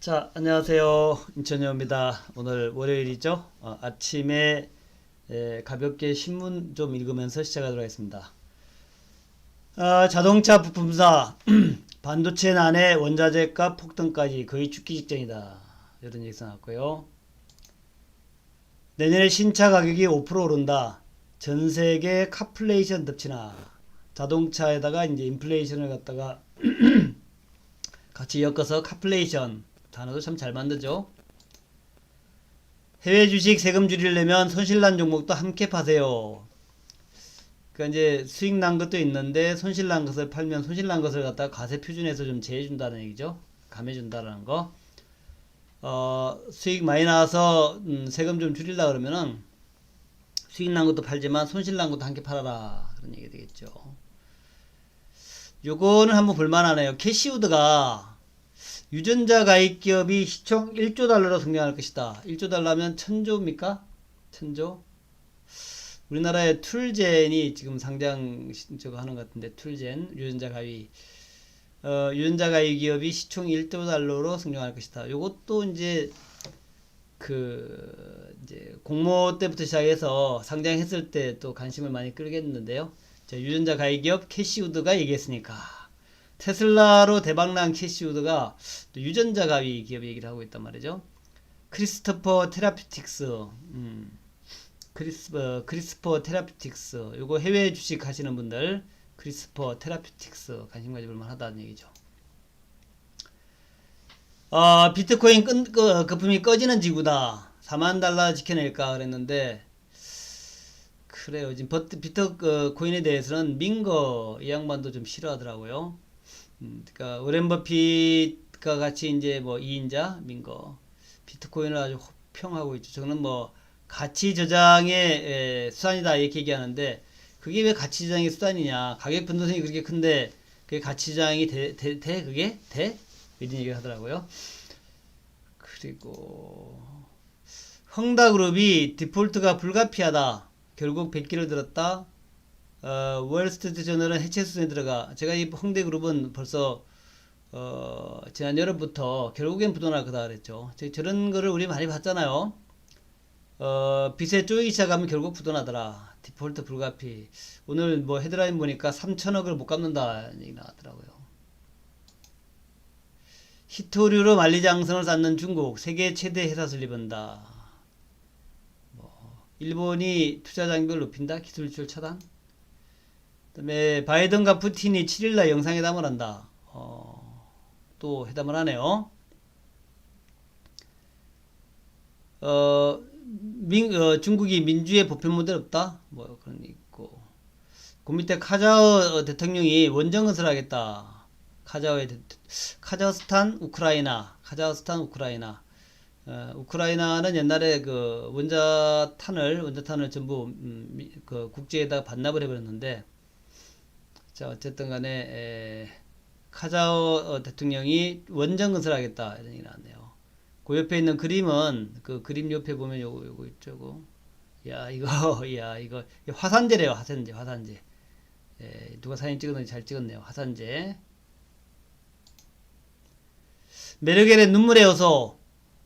자, 안녕하세요. 인천여입니다. 오늘 월요일이죠. 어, 아침에 에, 가볍게 신문 좀 읽으면서 시작하도록 하겠습니다. 아, 자동차 부품사 반도체 난해 원자재 값 폭등까지 거의 죽기 직전이다. 이런 얘기 나왔고요. 내년에 신차 가격이 5% 오른다. 전 세계 카플레이션 덮치나. 자동차에다가 이제 인플레이션을 갖다가 같이 엮어서 카플레이션 단어도 참 잘 만들죠. 해외 주식 세금 줄이려면 손실난 종목도 함께 파세요. 그러니까 이제 수익 난 것도 있는데 손실 난 것을 팔면 손실 난 것을 갖다가 과세 표준에서 좀 제해 준다는 얘기죠. 감해 준다라는 거. 어, 수익 많이 나와서 음, 세금 좀 줄이려 그러면은 수익 난 것도 팔지만 손실 난 것도 함께 팔아라. 그런 얘기 되겠죠. 요거는 한번 볼만하네요. 캐시우드가 유전자 가입 기업이 시총 1조 달러로 성장할 것이다. 1조 달러면 1000조입니까? 1000조? 우리나라의 툴젠이 지금 상장 시- 저거 하는 것 같은데 툴젠 유전자 가입 어, 유전자 가입 기업이 시총 1조 달러로 성장할 것이다. 요것도 이제 그 이제 공모 때부터 시작해서 상장했을 때 또 관심을 많이 끌겠는데요. 자, 유전자 가입 기업 캐시우드가 얘기했으니까 테슬라로 대박난 캐시우드가 또 유전자 가위 기업 얘기를 하고 있단 말이죠. 크리스토퍼 테라피틱스, 음, 크리스, 어, 크리스퍼 테라피틱스, 요거 해외 주식 하시는 분들, 크리스퍼 테라피틱스 관심 가져볼 만하다는 얘기죠. 아, 비트코인 끈, 그, 거품이 꺼지는 지구다. 4만 달러 지켜낼까 그랬는데, 그래요. 지금 비트코인에 대해서는 민거 이 양반도 좀 싫어하더라고요. 음, 그러니까 오렌 버핏과 같이 이제 뭐 2인자 민거 비트코인을 아주 호평하고 있죠. 저는 뭐 가치 저장의 에, 수단이다 이렇게 얘기하는데 그게 왜 가치 저장의 수단이냐? 가격 변동성이 그렇게 큰데 그게 가치 저장이 돼, 돼, 돼? 그게 돼? 이런 얘기를 하더라고요. 그리고 헝다그룹이 디폴트가 불가피하다. 결국 100기를 들었다. 어, 월스트리트 저널은 해체 수준에 들어가. 제가 이 홍대 그룹은 벌써 어, 지난 여름부터 결국엔 부도날 거다 그랬죠. 저, 저런 거를 우리 많이 봤잖아요. 어, 빚에 쪼이기 시작하면 결국 부도나더라. 디폴트 불가피. 오늘 뭐 헤드라인 보니까 3천억을 못 갚는다 얘기 나왔더라고요. 히토류로 만리장성을 쌓는 중국 세계 최대 회사 설립한다. 뭐 일본이 투자 장벽을 높인다. 기술 유출 차단. 그다음에 바이든과 푸틴이 7일날 영상회담을 한다. 어, 또 회담을 하네요. 어, 민, 어, 중국이 민주의 보편 모델 없다. 뭐 그런 게 있고. 그 밑에 카자흐 대통령이 원정 건설하겠다. 카자흐의 대, 카자흐스탄, 우크라이나, 카자흐스탄, 우크라이나. 어, 우크라이나는 옛날에 그 원자탄을 원자탄을 전부 음, 미- 그 국제에다 반납을 해버렸는데 자, 어쨌든 간에, 에, 카자흐 어, 대통령이 원전 건설하겠다. 이런 얘기 나왔네요. 그 옆에 있는 그림은, 그 그림 옆에 보면 요거, 요거 있죠. 고 야, 이거, 야, 이거, 화산재래요. 화산재, 화산재. 에, 누가 사진 찍었는지 잘 찍었네요. 화산재. 메르겔의 눈물의 요소,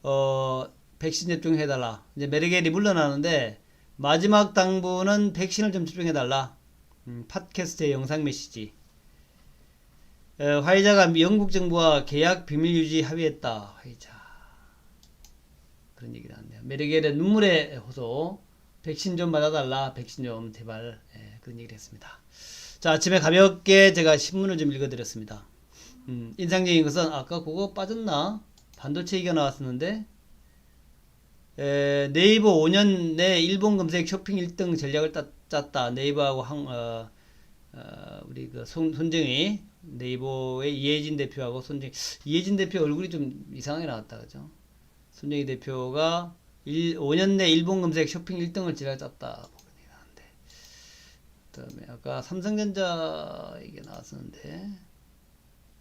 어, 백신 접종해달라. 이제 메르겔이 물러나는데, 마지막 당부는 백신을 좀 접종해달라. 음, 팟캐스트의 영상 메시지. 에, 화이자가 미- 영국 정부와 계약 비밀 유지 합의했다. 화이자. 그런 얘기 나왔네요. 메르겔의 눈물의 호소. 백신 좀 맞아달라. 백신 좀 제발. 예, 그런 얘기를 했습니다. 자, 아침에 가볍게 제가 신문을 좀 읽어드렸습니다. 음, 인상적인 것은 아까 그거 빠졌나? 반도체 얘기가 나왔었는데 에, 네이버 5년 내 일본 검색 쇼핑 1등 전략을 따, 짰다. 네이버하고 한, 어, 어, 우리 그 손, 손정희 네이버의 이혜진 대표하고 손정 이혜진 대표 얼굴이 좀 이상하게 나왔다 그죠? 손정희 대표가 일, 5년 내 일본 검색 쇼핑 1등을 전략 짰다. 나왔는데 그다음에 아까 삼성전자 이게 나왔었는데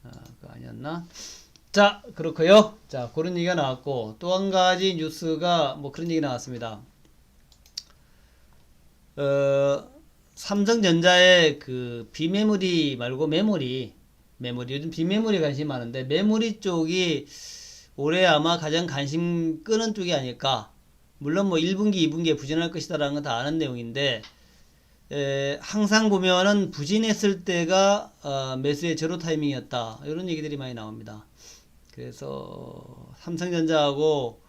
아, 그거 아니었나? 자, 그렇고요. 자, 그런 얘기가 나왔고 또 한 가지 뉴스가 뭐 그런 얘기 나왔습니다. 어, 삼성전자의 그 비메모리 말고 메모리, 메모리 요즘 비메모리 관심이 많은데 메모리 쪽이 올해 아마 가장 관심 끄는 쪽이 아닐까. 물론 뭐 1분기, 2분기에 부진할 것이다라는 건 다 아는 내용인데, 에, 항상 보면은 부진했을 때가 어, 매수의 제로 타이밍이었다. 이런 얘기들이 많이 나옵니다. 그래서 삼성전자하고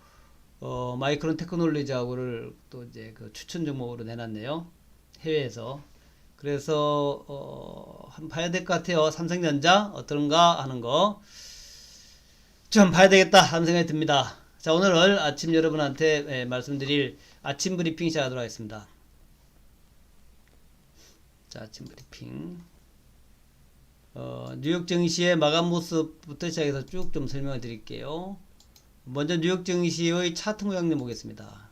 어, 마이크론 테크놀로지하고를 또 이제 그 추천 종목으로 내놨네요. 해외에서. 그래서 어, 한번 봐야 될 것 같아요. 삼성전자 어떤가 하는 거. 좀 봐야 되겠다 하는 생각이 듭니다. 자, 오늘 아침 여러분한테 예, 말씀드릴 아침 브리핑 시작하도록 하겠습니다. 자, 아침 브리핑. 어, 뉴욕 증시의 마감 모습부터 시작해서 쭉 좀 설명을 드릴게요. 먼저 뉴욕 증시의 차트 모양 좀 보겠습니다.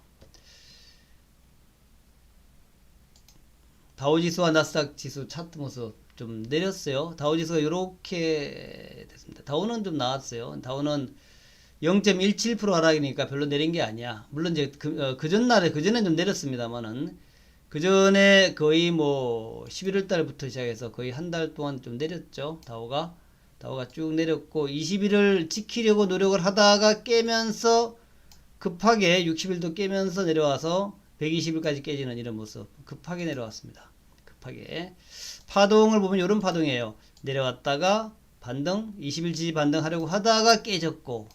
다우지수와 나스닥 지수 차트 모습 좀 내렸어요. 다우지수가 이렇게 됐습니다. 다우는 좀 나왔어요. 다우는 0.17% 하락이니까 별로 내린 게 아니야. 물론 이제 그, 어, 그 전날에 그 전에 좀 내렸습니다만은 그 전에 거의 뭐 11월 달부터 시작해서 거의 한 달 동안 좀 내렸죠. 다우가 다우가 쭉 내렸고 21을 지키려고 노력을 하다가 깨면서 급하게 60일도 깨면서 내려와서 120일까지 깨지는 이런 모습 급하게 내려왔습니다. 급하게 파동을 보면 이런 파동이에요. 내려왔다가 반등 20일 지지 반등하려고 하다가 깨졌고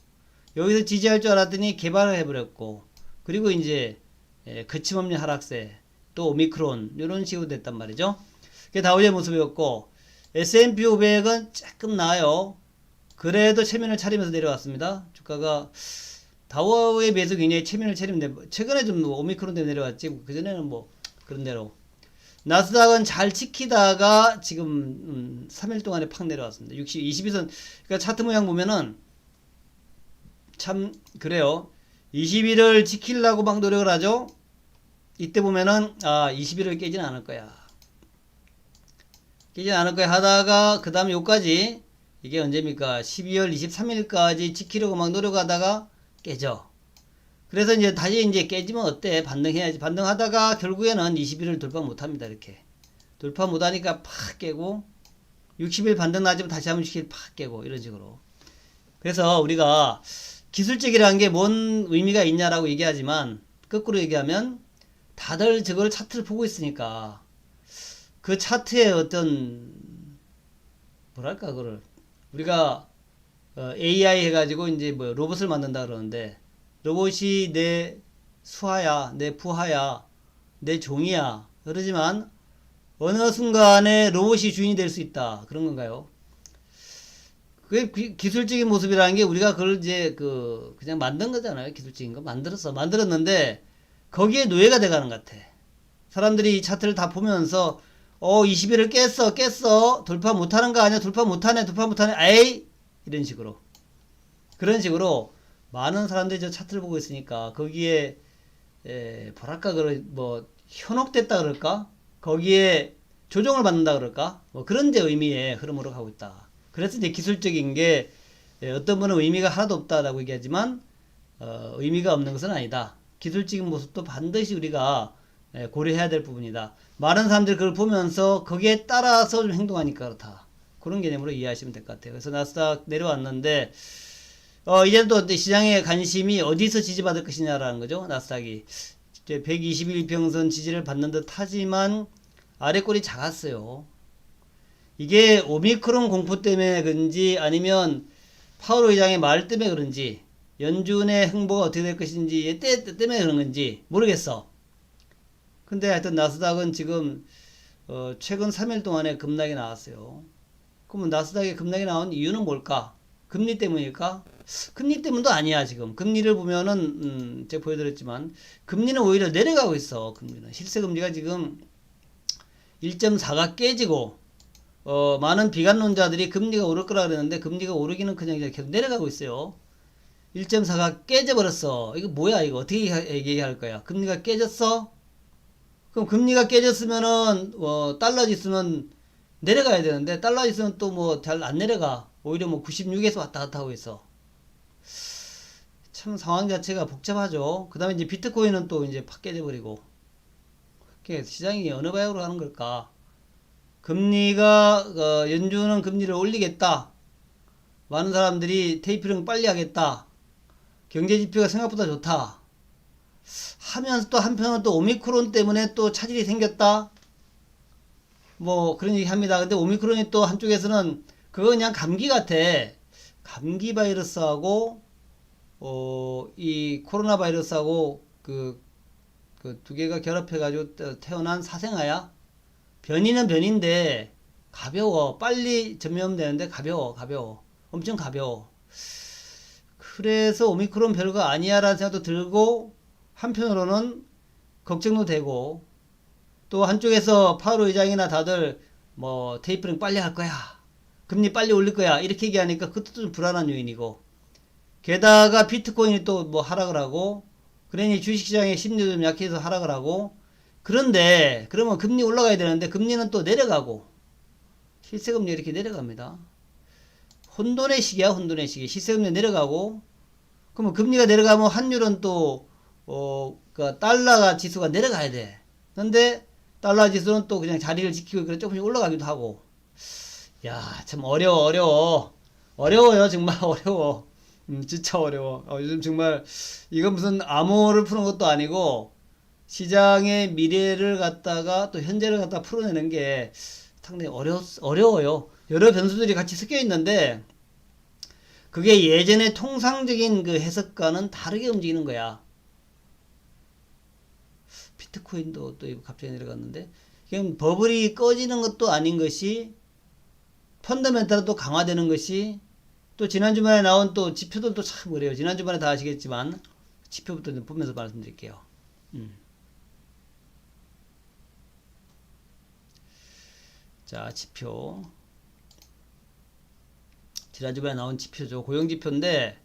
여기서 지지할 줄 알았더니 개발을 해버렸고 그리고 이제 예, 거침없는 하락세 또 오미크론 이런 식으로 됐단 말이죠. 그게 다우의 모습이었고 S&P 500은 조금 나아요. 그래도 체면을 차리면서 내려왔습니다. 주가가 다우의 비해서 굉장히 체면을 차리는데 최근에 좀 오미크론 때문에 내려왔지 그 전에는 뭐 그런 대로 나스닥은 잘 지키다가 지금 음, 3일 동안에 팍 내려왔습니다. 60, 22선 그러니까 차트 모양 보면은 참 그래요. 21을 지키려고 막 노력을 하죠. 이때 보면은 아 21을 깨지는 않을 거야. 깨지는 않을 거야 하다가 그 다음에 요까지 이게 언제입니까? 12월 23일까지 지키려고 막 노력하다가 깨져. 그래서 이제 다시 이제 깨지면 어때? 반등해야지. 반등하다가 결국에는 20일을 돌파 못 합니다. 이렇게 돌파 못 하니까 팍 깨고 60일 반등 나지면 다시 한번 60일 팍 깨고 이런 식으로. 그래서 우리가 기술적이라는 게 뭔 의미가 있냐라고 얘기하지만 거꾸로 얘기하면 다들 저걸 차트를 보고 있으니까 그 차트의 어떤 뭐랄까 그걸 우리가 어, AI 해가지고 이제 뭐 로봇을 만든다 그러는데 로봇이 내 수하야 내 부하야 내 종이야 그러지만 어느 순간에 로봇이 주인이 될 수 있다 그런 건가요? 그게 기- 기술적인 모습이라는 게 우리가 그걸 이제 그 그냥 만든 거잖아요. 기술적인 거 만들었어. 만들었는데 거기에 노예가 돼가는 것 같아. 사람들이 이 차트를 다 보면서 어 20일을 깼어 깼어. 돌파 못하는 거 아니야? 돌파 못하네 돌파 못하네. 에이! 이런 식으로. 그런 식으로 많은 사람들이 저 차트를 보고 있으니까 거기에 에, 뭐랄까 그러 뭐 현혹됐다 그럴까? 거기에 조종을 받는다 그럴까? 뭐 그런 데 의미의 흐름으로 가고 있다. 그래서 이제 기술적인 게 예, 어떤 분은 의미가 하나도 없다라고 얘기하지만 어, 의미가 없는 것은 아니다. 기술적인 모습도 반드시 우리가 예, 고려해야 될 부분이다. 많은 사람들이 그걸 보면서 거기에 따라서 좀 행동하니까 그렇다. 그런 개념으로 이해하시면 될 것 같아요. 그래서 나스닥 내려왔는데 어, 이제 또 시장의 관심이 어디서 지지받을 것이냐라는 거죠. 나스닥이. 이제 121평선 지지를 받는 듯 하지만 아래 꼴이 작았어요. 이게 오미크론 공포 때문에 그런지 아니면 파월 의장의 말 때문에 그런지 연준의 행보가 어떻게 될 것인지 때, 때문에 그런 건지 모르겠어. 근데 하여튼 나스닥은 지금 어, 최근 3일 동안에 급락이 나왔어요. 그러면 나스닥에 급락이 나온 이유는 뭘까? 금리 때문일까? 금리 때문도 아니야 지금. 금리를 보면은 음, 제가 보여드렸지만 금리는 오히려 내려가고 있어. 금리는 실세 금리가 지금 1.4가 깨지고 어, 많은 비관론자들이 금리가 오를 거라 그랬는데 금리가 오르기는 그냥 계속 내려가고 있어요. 1.4가 깨져버렸어. 이거 뭐야 이거 어떻게 하- 얘기할 거야? 금리가 깨졌어? 그럼 금리가 깨졌으면은 어, 달러 지수는 내려가야 되는데 달러 지수는 또 뭐 잘 안 내려가. 오히려 뭐 96에서 왔다 갔다 하고 있어. 참 상황 자체가 복잡하죠. 그 다음에 이제 비트코인은 또 이제 팍 깨져버리고. 시장이 어느 방향으로 가는 걸까? 금리가 어, 연준은 금리를 올리겠다. 많은 사람들이 테이프링 빨리 하겠다. 경제 지표가 생각보다 좋다. 하면서 또 한편으로 또 오미크론 때문에 또 차질이 생겼다. 뭐 그런 얘기 합니다. 근데 오미크론이 또 한쪽에서는 그거 그냥 감기 같아. 감기 바이러스하고 어, 이 코로나 바이러스하고 그, 그 두 개가 결합해가지고 태어난 사생아야. 변이는 변인데 가벼워. 빨리 전염되는데 가벼워. 가벼워. 엄청 가벼워. 그래서 오미크론 별거 아니야라는 생각도 들고 한편으로는 걱정도 되고 또 한쪽에서 파월 의장이나 다들 뭐 테이프링 빨리 할 거야. 금리 빨리 올릴 거야. 이렇게 얘기하니까 그것도 좀 불안한 요인이고 게다가 비트코인이 또 뭐 하락을 하고 그러니 주식시장의 심리도 좀 약해서 하락을 하고 그런데 그러면 금리 올라가야 되는데 금리는 또 내려가고 실세금리 이렇게 내려갑니다. 혼돈의 시기야 혼돈의 시기 시세금리 내려가고 그러면 금리가 내려가면 환율은 또 어, 그 달러가 지수가 내려가야 돼. 근데 달러 지수는 또 그냥 자리를 지키고 그래 조금씩 올라가기도 하고. 야, 참 어려워, 어려워. 어려워요, 정말 어려워. 음, 진짜 어려워. 어, 요즘 정말 이건 무슨 암호를 푸는 것도 아니고 시장의 미래를 갖다가 또 현재를 갖다 풀어내는 게 상당히 어려, 어려워요. 여러 변수들이 같이 섞여 있는데 그게 예전의 통상적인 그 해석과는 다르게 움직이는 거야. 비트코인도 또 갑자기 내려갔는데 그냥 버블이 꺼지는 것도 아닌 것이 펀더멘탈도 강화되는 것이 또 지난 주말에 나온 또 지표들도 참 그래요. 지난 주말에 다 아시겠지만 지표부터 좀 보면서 말씀드릴게요. 음. 자, 지표. 지난 주말에 나온 지표죠. 고용 지표인데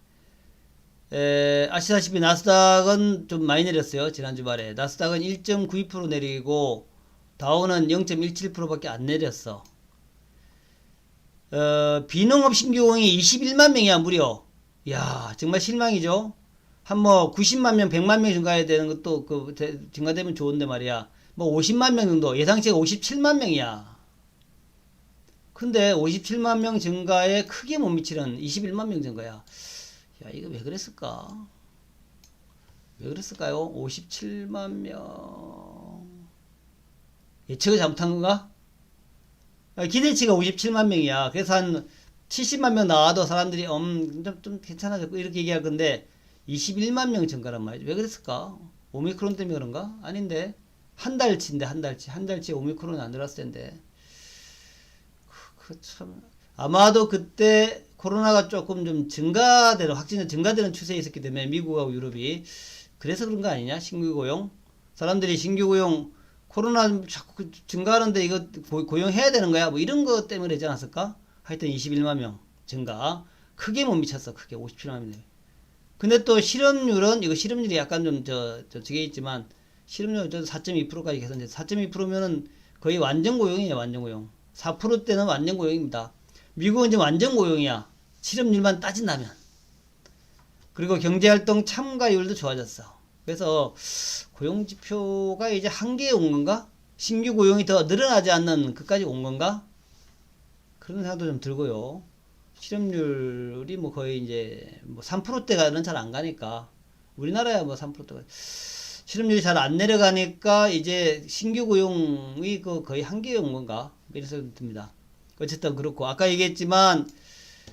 에, 아시다시피 나스닥은 좀 많이 내렸어요. 지난 주 말에. 나스닥은 1.92% 내리고 다우는 0.17%밖에 안 내렸어. 어, 비농업 신규 공이 21만 명이야, 무려. 야, 정말 실망이죠. 한 뭐 90만 명, 100만 명 증가해야 되는 것도 그 대- 증가되면 좋은데 말이야. 뭐 50만 명 정도. 예상치가 57만 명이야. 근데 57만 명 증가에 크게 못 미치는 21만 명 증가야. 야, 이거 왜 그랬을까? 왜 그랬을까요? 57만 명. 예측을 잘못한 건가? 아, 기대치가 57만 명이야. 그래서 한 70만 명 나와도 사람들이 음, 좀, 좀 괜찮아졌고 이렇게 얘기할 건데 21만 명 증가란 말이지. 왜 그랬을까? 오미크론 때문에 그런가? 아닌데. 한 달치인데 한 달치. 한 달치에 오미크론이 안 들어왔을 텐데. 그 참. 아마도 그때 코로나가 조금 좀 증가되는 확진이 증가되는 추세에 있었기 때문에 미국하고 유럽이 그래서 그런 거 아니냐? 신규 고용? 사람들이 신규 고용 코로나 자꾸 증가하는데 이거 고- 고용해야 되는 거야? 뭐 이런 거 때문에 그러지 않았을까? 하여튼 21만 명 증가. 크게 못 미쳤어 크게. 57만 명 근데 또 실업률은 이거 실업률이 약간 좀저 저 저게 있지만 실업률 저 4.2%까지 개선돼서 4.2%면은 거의 완전 고용이에요 완전 고용. 4%대는 완전 고용입니다. 미국은 이제 완전 고용이야. 실업률만 따진다면. 그리고 경제활동 참가율도 좋아졌어. 그래서 고용 지표가 이제 한계에 온 건가? 신규 고용이 더 늘어나지 않는 그까지 온 건가? 그런 생각도 좀 들고요. 실업률이 뭐 거의 이제 뭐 3%대가는 잘 안 가니까 우리나라야 뭐 3%대가 실업률이 잘 안 내려가니까 이제 신규 고용이 그 거의 한계에 온 건가? 이런 생각이 듭니다. 어쨌든 그렇고 아까 얘기했지만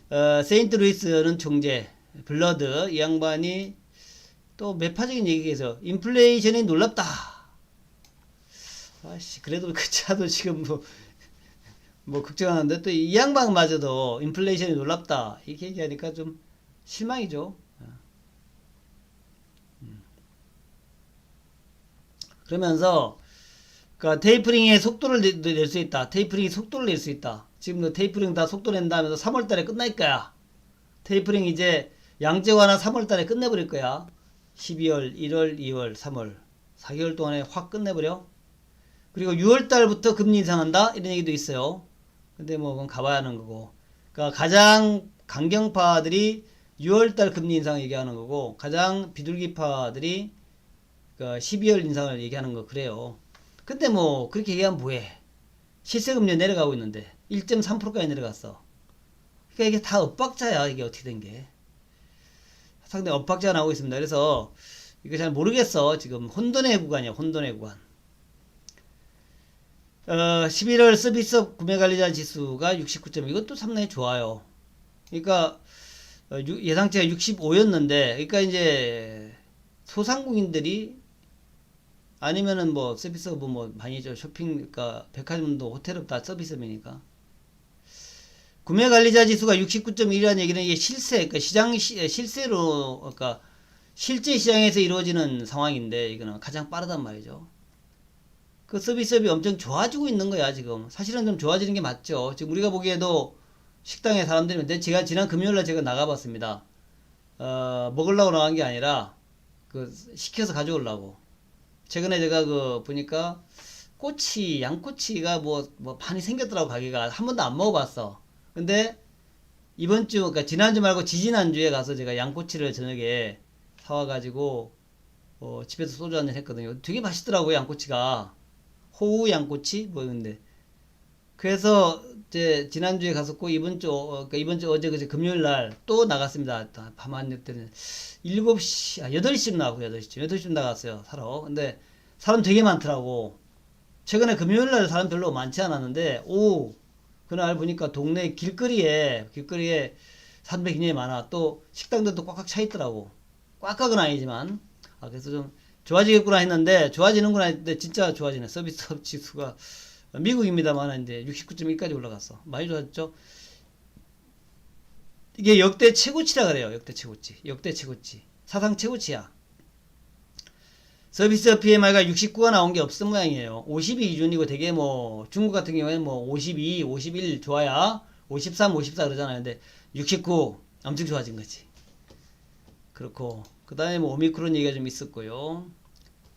어, 세인트 루이스는 총재 블러드 이 양반이 또 매파적인 얘기해서 인플레이션이 놀랍다. 아씨 그래도 그 차도 지금 뭐, 뭐 걱정하는데 또 이 양반마저도 인플레이션이 놀랍다 이렇게 얘기하니까 좀 실망이죠. 음. 그러면서 그러니까 테이프링의 속도를 낼 수 있다. 테이프링이 속도를 낼 수 있다. 지금 너 테이프링 다 속도 낸다 하면서 3월 달에 끝날 거야. 테이프링 이제 양적 완화 3월 달에 끝내버릴 거야. 12월, 1월, 2월, 3월. 4개월 동안에 확 끝내버려. 그리고 6월 달부터 금리 인상한다? 이런 얘기도 있어요. 근데 뭐 그건 가봐야 하는 거고. 그러니까 가장 강경파들이 6월 달 금리 인상 얘기하는 거고 가장 비둘기파들이 그러니까 12월 인상을 얘기하는 거 그래요. 근데 뭐 그렇게 얘기하면 뭐해? 실세금리 내려가고 있는데 1.3%까지 내려갔어. 그러니까 이게 다 엇박자야 이게 어떻게 된 게. 상당히 엇박자가 나오고 있습니다. 그래서 이거 잘 모르겠어. 지금 혼돈의 구간이야. 혼돈의 구간. 어, 11월 서비스 구매 관리자 지수가 69점. 이것도 상당히 좋아요. 그러니까 어, 유- 예상치가 65였는데, 그러니까 이제 소상공인들이 아니면은 뭐 서비스업 뭐 많이 저 쇼핑, 그러니까 백화점도 호텔업 다 서비스업이니까. 구매 관리자 지수가 69.1이라는 얘기는 이게 실세, 그러니까 시장 시, 실세로, 그러니까 실제 시장에서 이루어지는 상황인데 이거는 가장 빠르단 말이죠. 그 서비스업이 엄청 좋아지고 있는 거야 지금. 사실은 좀 좋아지는 게 맞죠. 지금 우리가 보기에도 식당에 사람들이 근데 제가 지난 금요일날 제가 나가봤습니다. 어, 먹으려고 나간 게 아니라 그 시켜서 가져오려고. 최근에 제가 그 보니까 꼬치, 양꼬치가 뭐, 뭐 많이 생겼더라고 가게가 한 번도 안 먹어봤어. 근데 이번 주, 그러니까 지난주 말고 지지난주에 가서 제가 양꼬치를 저녁에 사와가지고 어, 집에서 소주 한잔 했거든요. 되게 맛있더라고요, 양꼬치가. 호우 양꼬치? 뭐, 근데. 그래서, 이제, 지난주에 갔었고, 이번 주, 어, 그러니까 이번 주 어제, 그제 금요일 날 또 나갔습니다. 밤한 때는 7시, 아, 8시쯤 나가고, 8시쯤. 8시쯤 나갔어요, 사러. 근데, 사람 되게 많더라고. 최근에 금요일 날 사람 별로 많지 않았는데, 오, 그날 보니까 동네 길거리에, 길거리에 사람들이 굉장히 많아. 또, 식당들도 꽉꽉 차 있더라고. 꽉꽉은 아니지만. 아 그래서 좀 좋아지겠구나 했는데 좋아지는구나 했는데 진짜 좋아지네. 서비스업 지수가 미국입니다만 이제 69.1까지 올라갔어. 많이 좋았죠? 이게 역대 최고치라 그래요. 역대 최고치. 역대 최고치. 사상 최고치야 서비스 PMI가 69가 나온 게 없은 모양이에요 50이 기준이고 되게 뭐 중국 같은 경우에는 뭐 52, 51 좋아야 53, 54 그러잖아요 근데 69 엄청 좋아진 거지 그렇고 그 다음에 뭐 오미크론 얘기가 좀 있었고요.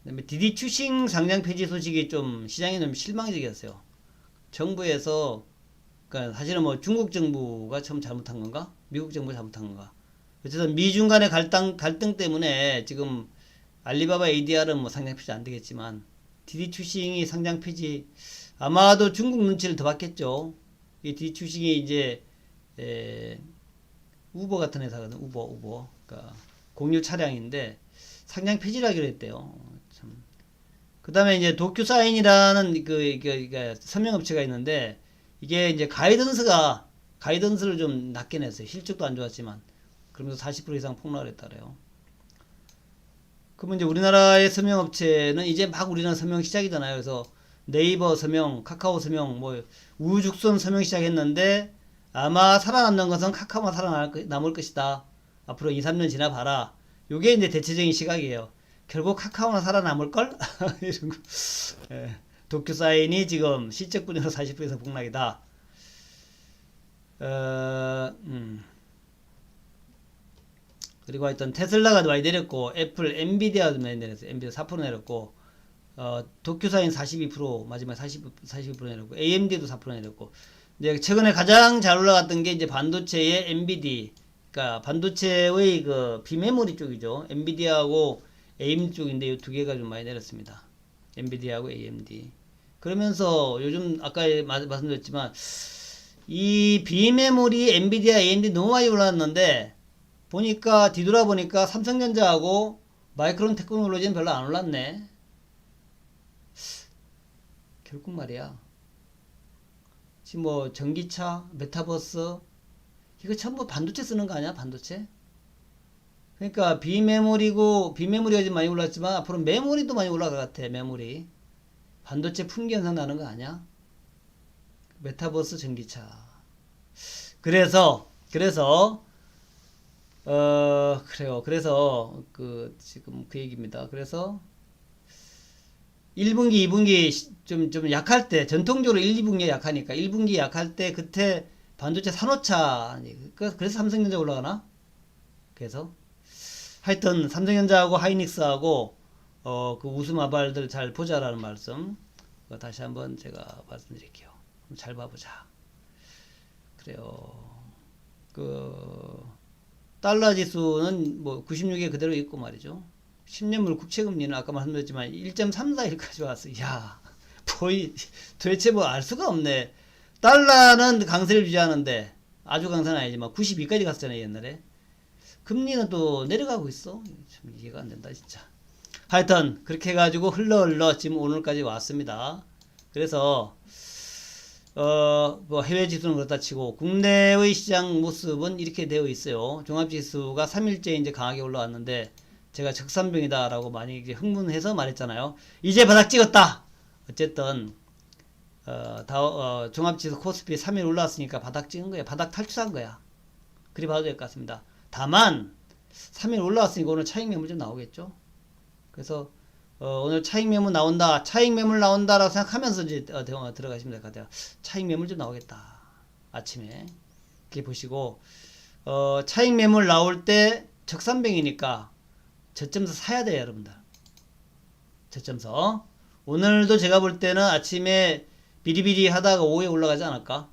그 다음에 디디 추싱 상장 폐지 소식이 좀 시장에 좀 실망적이었어요. 정부에서 그러니까 사실은 뭐 중국 정부가 처음 잘못한 건가? 미국 정부가 잘못한 건가? 어쨌든 미중 간의 갈등 갈등 때문에 지금 알리바바 ADR은 뭐 상장 폐지 안 되겠지만 디디 추싱이 상장 폐지 아마도 중국 눈치를 더 봤겠죠. 이 디디 추싱이 이제 에, 우버 같은 회사거든. 우버 우버. 그러니까 공유 차량인데 상장 폐지하기로 했대요. 참. 그다음에 이제 도쿄 사인이라는 그 이게, 이게 서명업체가 있는데 이게 이제 가이던스가 가이던스를 좀 낮게 냈어요. 실적도 안 좋았지만 그러면서 40% 이상 폭락을 했다래요. 그러면 이제 우리나라의 서명업체는 이제 막 우리나라 서명 시작이잖아요. 그래서 네이버 서명, 카카오 서명, 뭐 우주죽선 서명 시작했는데 아마 살아남는 것은 카카오만 살아남을 것이다. 앞으로 2, 3년 지나 봐라. 요게 이제 대체적인 시각이에요. 결국 카카오만 살아남을 걸? 이런 거. 예. 도쿄 사인이 지금 실적 분야로 40% 이상 폭락이다. 어, 음. 그리고 하여튼 테슬라가 많이 내렸고, 애플, 엔비디아도 많이 내렸어요. 엔비디아 4% 내렸고, 어, 도쿄 사인 42%, 마지막 40, 42% 내렸고, AMD도 4% 내렸고, 이제 최근에 가장 잘 올라갔던 게 이제 반도체의 엔비디, 그러니까 반도체의 그 비메모리 쪽이죠. 엔비디아하고 AMD 쪽인데 이 두 개가 좀 많이 내렸습니다. 엔비디아하고 AMD. 그러면서 요즘 아까 마- 말씀드렸지만 이 비메모리 엔비디아 AMD 너무 많이 올랐는데 보니까 뒤돌아 보니까 삼성전자하고 마이크론 테크놀로지는 별로 안 올랐네. 결국 말이야. 지금 뭐 전기차, 메타버스 이거 전부 반도체 쓰는 거 아니야? 반도체? 그러니까 비메모리고 비메모리가 좀 많이 올랐지만 앞으로 메모리도 많이 올라갈 것 같아. 메모리. 반도체 품귀 현상 나는 거 아니야? 메타버스 전기차. 그래서 그래서 어 그래요. 그래서 그 지금 그 얘기입니다. 그래서 1분기, 2분기 좀, 좀 약할 때, 전통적으로 1, 2분기에 약하니까, 1분기 약할 때, 그때 반도체 산호차, 그- 그래서 삼성전자 올라가나? 그래서? 하여튼, 삼성전자하고 하이닉스하고, 어, 그 우수마발들 잘 보자라는 말씀, 다시 한번 제가 말씀드릴게요. 잘 봐보자. 그래요. 그, 달러 지수는 뭐 96에 그대로 있고 말이죠. 10년물 국채금리는 아까 말씀드렸지만 1.34일까지 왔어. 야, 거의 도대체 뭐 알 수가 없네. 달러는 강세를 유지하는데 아주 강세는 아니지만 92까지 갔었잖아요 옛날에. 금리는 또 내려가고 있어. 참 이해가 안 된다 진짜. 하여튼 그렇게 해가지고 흘러 흘러 지금 오늘까지 왔습니다. 그래서 어 뭐 해외 지수는 그렇다 치고 국내의 시장 모습은 이렇게 되어 있어요. 종합지수가 3일째 이제 강하게 올라왔는데 제가 적산병이다라고 많이 이제 흥분해서 말했잖아요. 이제 바닥 찍었다. 어쨌든 어, 다, 어, 종합지수 코스피 3일 올라왔으니까 바닥 찍은 거야. 바닥 탈출한 거야. 그리 봐도 될 것 같습니다. 다만 3일 올라왔으니까 오늘 차익 매물 좀 나오겠죠. 그래서 어, 오늘 차익 매물 나온다, 차익 매물 나온다라고 생각하면서 이제 어, 대화 들어가시면 될 것 같아요. 차익 매물 좀 나오겠다. 아침에 이렇게 보시고 어, 차익 매물 나올 때 적산병이니까 저점서 사야 돼요, 여러분들. 저점서. 오늘도 제가 볼 때는 아침에 비리비리 하다가 오후에 올라가지 않을까?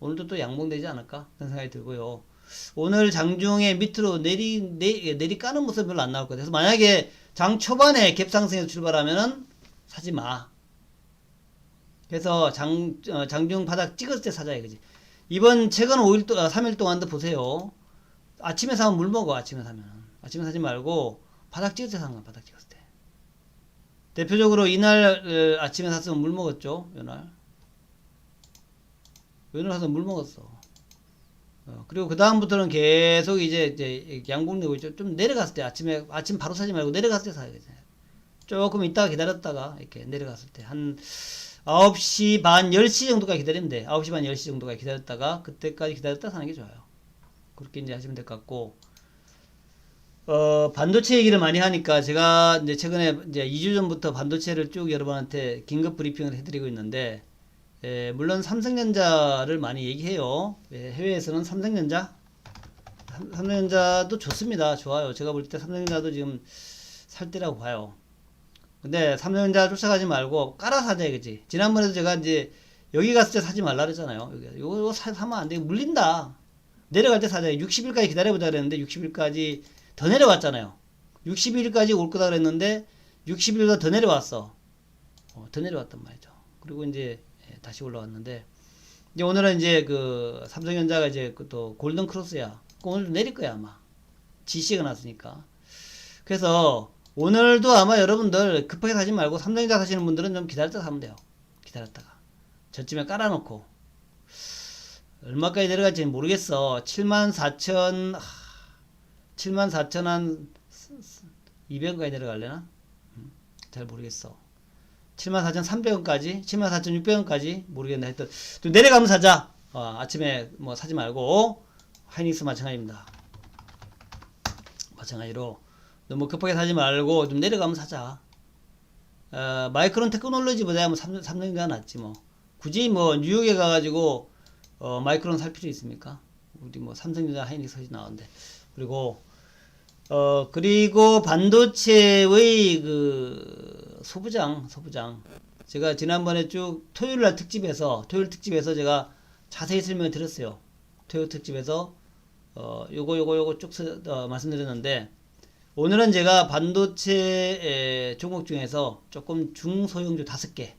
오늘도 또 양봉되지 않을까? 그런 생각이 들고요. 오늘 장중에 밑으로 내리, 내, 내리 까는 모습 별로 안 나올 것 같아서 만약에 장 초반에 갭상승에서 출발하면은 사지 마. 그래서 장, 어, 장중 바닥 찍었을 때 사자 이거지. 이번 최근 5일 동, 3일 동안도 보세요. 아침에 사면 물 먹어, 아침에 사면. 아침에 사지 말고 바닥 찍을 때 사는 거야, 바닥 찍었을 때. 대표적으로 이날 어, 아침에 샀으면 물 먹었죠, 이날. 이날 사서 물 먹었어. 어, 그리고 그 다음부터는 계속 이제, 이제 내고 있죠. 좀 내려갔을 때 아침에 아침 바로 사지 말고 내려갔을 때 사야겠지. 조금 있다가 기다렸다가 이렇게 내려갔을 때 한 9시 반 10시 정도까지 기다리면 돼. 9시 반 10시 정도까지 기다렸다가 그때까지 기다렸다 사는 게 좋아요. 그렇게 이제 하시면 될 것 같고 어, 반도체 얘기를 많이 하니까 제가 이제 최근에 이제 2주 전부터 반도체를 쭉 여러분한테 긴급 브리핑을 해드리고 있는데 예, 물론 삼성전자를 많이 얘기해요. 예, 해외에서는 삼성전자, 삼- 삼성전자도 좋습니다. 좋아요. 제가 볼 때 삼성전자도 지금 살 때라고 봐요. 근데 삼성전자 쫓아가지 말고 깔아 사자 그지? 지난번에도 제가 이제 여기 갔을 때 사지 말라 그랬잖아요. 여기 이거, 이거 사, 사면 안 돼. 물린다. 내려갈 때 사자. 60일까지 기다려보자 그랬는데 60일까지 더 내려왔잖아요. 60일까지 올 거다 그랬는데 60일보다 더 내려왔어. 어, 더 내려왔단 말이죠. 그리고 이제 예, 다시 올라왔는데 이제 오늘은 이제 그 삼성전자가 이제 그또 골든 크로스야. 오늘 좀 내릴 거야 아마. 지시가 났으니까. 그래서 오늘도 아마 여러분들 급하게 사지 말고 삼성전자 사시는 분들은 좀 기다렸다가 사면 돼요. 기다렸다가 저쯤에 깔아놓고 얼마까지 내려갈지는 모르겠어. 7만 4천 7만 4천 한 200원까지 내려갈려나? 음, 잘 모르겠어. 74,300원까지, 74,600원까지 모르겠네. 하여튼 좀 내려가면 사자. 어, 아침에 뭐 사지 말고 하이닉스 마찬가지입니다. 마찬가지로 너무 급하게 사지 말고 좀 내려가면 사자. 어, 마이크론 테크놀로지보다 뭐 삼, 삼성전자가 낫지 뭐. 굳이 뭐 뉴욕에 가가지고 어, 마이크론 살 필요 있습니까? 우리 뭐 삼성전자 하이닉스 사지 나오는데 그리고 어 그리고 반도체의 그 소부장 소부장 제가 지난번에 쭉 토요일 날 특집에서 토요일 특집에서 제가 자세히 설명을 드렸어요. 토요일 특집에서 어 요거 요거 요거 쭉 서- 어, 말씀드렸는데 오늘은 제가 반도체 에, 종목 중에서 조금 중소형주 다섯 개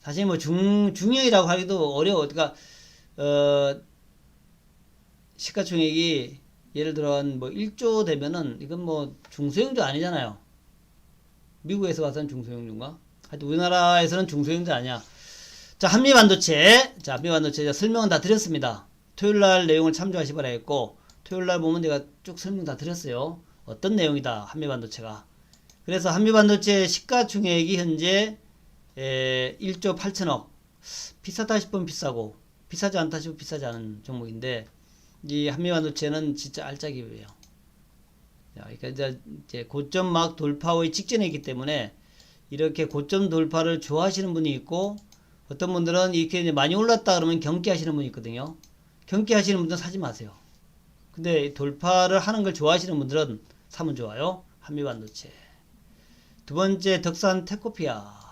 사실 뭐 중 중형이라고 하기도 어려워. 그러니까 어 시가총액이 예를 들어 한 뭐 1조 되면은 이건 뭐 중소형주 아니잖아요. 미국에서 봐서는 중소형주인가? 하여튼 우리나라에서는 중소형주 아니야. 자, 한미 반도체. 자, 한미 반도체 설명은 다 드렸습니다. 토요일 날 내용을 참조하시 바라겠고 토요일 날 보면 제가 쭉 설명 다 드렸어요. 어떤 내용이다. 한미 반도체가. 그래서 한미 반도체 시가총액이 현재 에, 1조 8천억. 비싸다 싶으면 비싸고 비싸지 않다 싶으면 비싸지 않은 종목인데 이 한미 반도체는 진짜 알짜기예요. 자, 그러니까 이제, 이제 고점 막 돌파의 직전에 있기 때문에 이렇게 고점 돌파를 좋아하시는 분이 있고 어떤 분들은 이렇게 많이 올랐다 그러면 경기하시는 분이 있거든요. 경기하시는 분들은 사지 마세요. 근데 돌파를 하는 걸 좋아하시는 분들은 사면 좋아요. 한미반도체. 두 번째 덕산 테코피아.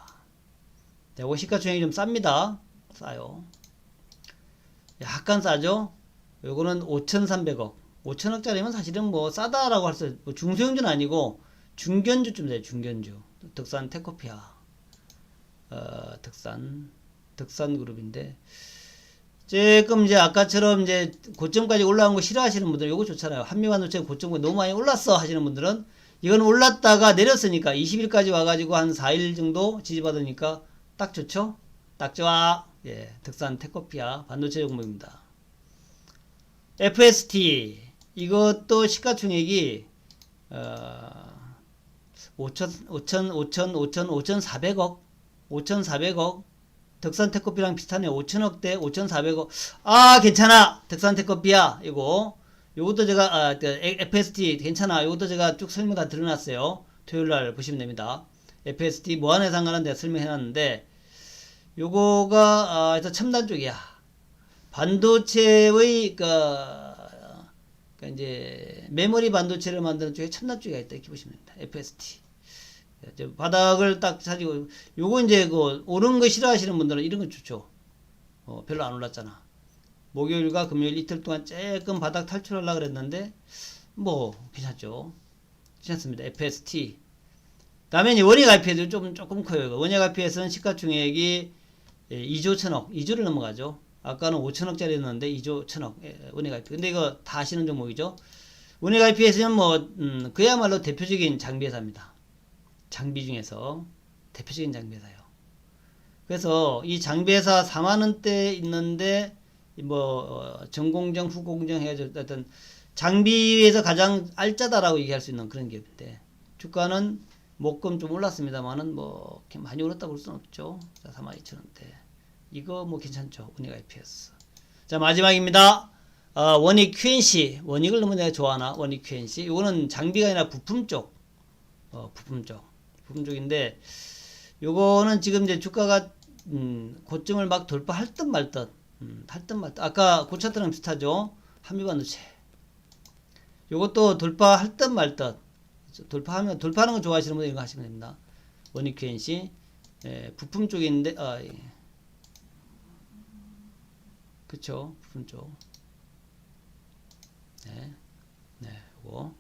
네, 시가총액이 좀 쌉니다. 싸요. 약간 싸죠? 요거는 5,300억. 5천억짜리면 사실은 뭐 싸다라고 할 수, 뭐 중소형주는 아니고 중견주쯤 돼요, 중견주. 덕산 테코피아. 어, 덕산, 덕산 그룹인데. 조금 이제 아까처럼 이제 고점까지 올라온 거 싫어하시는 분들 요거 좋잖아요. 한미 반도체 고점이 너무 많이 올랐어 하시는 분들은 이건 올랐다가 내렸으니까 20일까지 와가지고 한 4일 정도 지지받으니까 딱 좋죠? 딱 좋아. 예, 특산 테코피아 반도체 종목입니다. FST 이것도 시가총액이 어, 5천 5천 5천 5천 5,400억 5,400억 덕산테커피랑 비슷하네. 5천억대 5,400억. 아 괜찮아. 덕산테커피야. 이거 요것도 제가 아, 그 FST 괜찮아. 요것도 제가 쭉 설명 다 드려놨어요. 토요일날 보시면 됩니다. FST 뭐하는 상관은 내가 설명해놨는데 요거가 아, 일단 첨단 쪽이야. 반도체의 그, 그 이제 메모리 반도체를 만드는 쪽에 첨단 쪽이 있다 이렇게 보시면 됩니다 FST 이제 바닥을 딱 찾고 요거 이제 그 오른 거 싫어하시는 분들은 이런 거 좋죠. 어, 별로 안 올랐잖아. 목요일과 금요일 이틀 동안 조금 바닥 탈출하려고 그랬는데 뭐 괜찮죠. 괜찮습니다. FST. 다음에 이제 원액 IP에도 좀 조금 커요. 원액 IP에서는 시가총액이 예, 2조 천억, 2조를 넘어가죠. 아까는 5천억짜리였는데 2조 천억 예, 원액 IP. 근데 이거 다 아시는 종목이죠. 원액 IP에서는 뭐 음, 그야말로 대표적인 장비 회사입니다. 장비 중에서 대표적인 장비 회사예요. 그래서 이 장비 회사 4만 원대 있는데 뭐 어, 전공정, 후공정 해가지고 어떤 장비에서 가장 알짜다라고 얘기할 수 있는 그런 기업인데 주가는 목금 좀 올랐습니다만은 뭐 많이 올랐다 볼 수는 없죠. 자, 4만 2천 원대. 이거 뭐 괜찮죠. 원익 IPS. 자 마지막입니다. 어, 원익 QNC 원익을 너무 내가 좋아하나 원익 QNC 이거는 장비가 아니라 부품 쪽 어, 부품 쪽 부품 쪽인데 요거는 지금 이제 주가가 음, 고점을 막 돌파할 듯 말 듯, 음, 할듯 말 듯. 아까 고차트랑 비슷하죠. 한미반도체. 요것도 돌파할 듯 말 듯. 돌파하면 돌파하는 거 좋아하시는 분들 이거 하시면 됩니다. 원익 QNC 예, 부품 쪽인데 아 예. 그쵸 부품 쪽. 네, 네, 요거.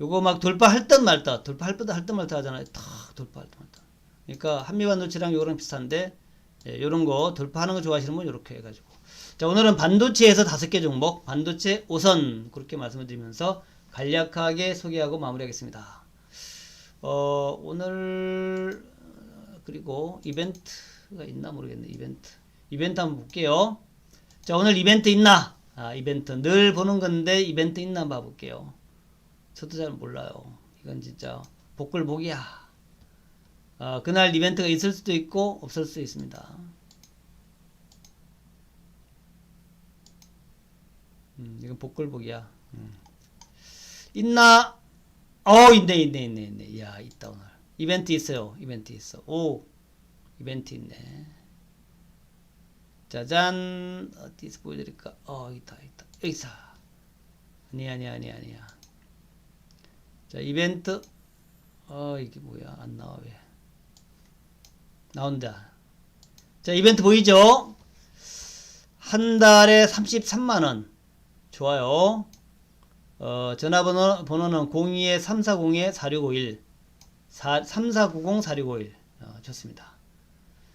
요거 막 돌파할 듯말 듯, 돌파할 듯 할듯말듯 하잖아요. 탁 돌파할 듯말 듯. 그러니까 한미반도체랑 요거랑 비슷한데 예, 요런 거 돌파하는 거 좋아하시는 분 이렇게 해가지고 자 오늘은 반도체에서 다섯 개 종목 반도체 5선 그렇게 말씀을 드리면서 간략하게 소개하고 마무리하겠습니다. 어 오늘 그리고 이벤트가 있나 모르겠네 이벤트 이벤트 한번 볼게요. 자 오늘 이벤트 있나? 아 이벤트 늘 보는 건데 이벤트 있나 봐볼게요. 저도 잘 몰라요. 이건 진짜 복글 복이야. 아, 그날 이벤트가 있을 수도 있고 없을 수도 있습니다. 음, 이건 복글 복이야. 음. 있나? 어, 있네, 있네, 있네, 있네. 이야, 있다 오늘. 이벤트 있어요. 이벤트 있어. 오, 이벤트 있네. 짜잔. 어디서 보여드릴까? 어, 있다, 있다. 여기 있어. 아니야, 아니야, 아니야, 아니야. 자, 이벤트. 어, 이게 뭐야? 안 나와, 왜? 나온다. 자, 이벤트 보이죠? 한 달에 33만원. 좋아요. 어, 전화번호, 번호는 02-340-4651. 3490-4651. 어, 좋습니다.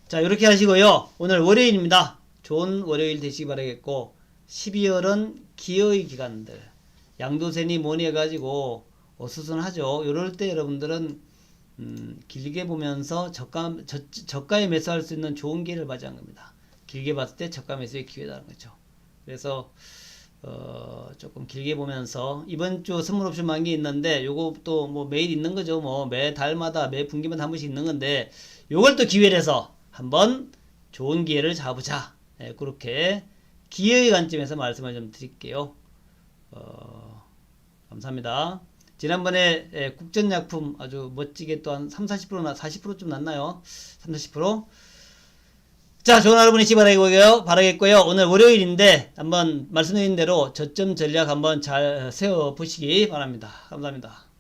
자, 이렇게 하시고요. 오늘 월요일입니다. 좋은 월요일 되시기 바라겠고, 12월은 기어의 기간들. 양도세니 뭐니 해가지고, 어수선하죠. 이럴 때 여러분들은 음, 길게 보면서 저가 저, 저가에 매수할 수 있는 좋은 기회를 맞이한 겁니다. 길게 봤을 때 저가 매수의 기회라는 거죠. 그래서 어, 조금 길게 보면서 이번 주 선물 옵션 만기 있는데 요것도 뭐 매일 있는 거죠. 뭐 매 달마다 매 분기마다 한 번씩 있는 건데 요걸 또 기회를 해서 한번 좋은 기회를 잡으자. 예, 그렇게 기회의 관점에서 말씀을 좀 드릴게요. 어, 감사합니다. 지난번에 예, 국전약품 아주 멋지게 또한 3, 40%나 40%좀 났나요? 3, 40%? 자, 좋은 하루 보내시기. 바라겠고요. 오늘 월요일인데 한번 말씀드린 대로 저점 전략 한번 잘 세워 보시기 바랍니다. 감사합니다.